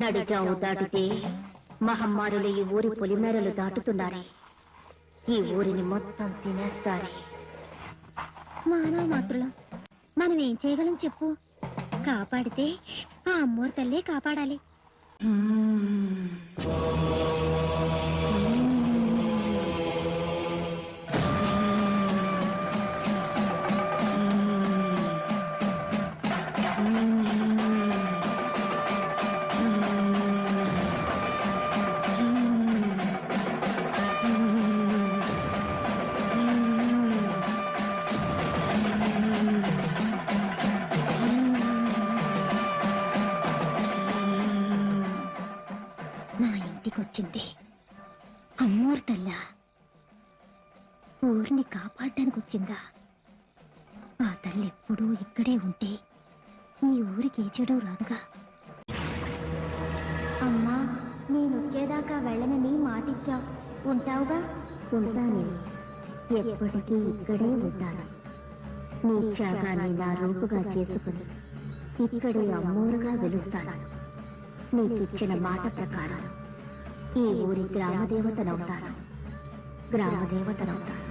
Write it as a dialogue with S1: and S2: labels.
S1: నడిజావు దాటితే మహమ్మారులు ఈ ఊరి పొలిమేరలు దాటుతున్నారే. ఈ ఊరిని మొత్తం తినేస్తారే.
S2: మానవ మాత్రులం మనం ఏం చేయగలం చెప్పు. కాపాడితే ఆ అమ్మోరు తల్లే కాపాడాలి. నా ఇంటికొచ్చింది అమ్మోరు ఊరిని కాపాడడానికి వచ్చిందా ఆ తల్లి ఎప్పుడూ ఇక్కడే ఉంటే ఈ ఊరికి ఏ చెడు రాదుగా. అమ్మా నేను వచ్చేదాకా వెళ్ళనని మాటిచ్చావు ఉంటావుగా?
S1: ఉంటాను. ఎప్పటికీ ఇక్కడే ఉంటాను. నీ త్యాగాన్ని నా రూపుగా చేసుకుని ఇక్కడే అమ్మోరుగా వెలుస్తాను. నీకిచ్చిన మాట ప్రకారం. ఈ ఊరి గ్రామదేవతనవుతాను గ్రామదేవతనవుతాను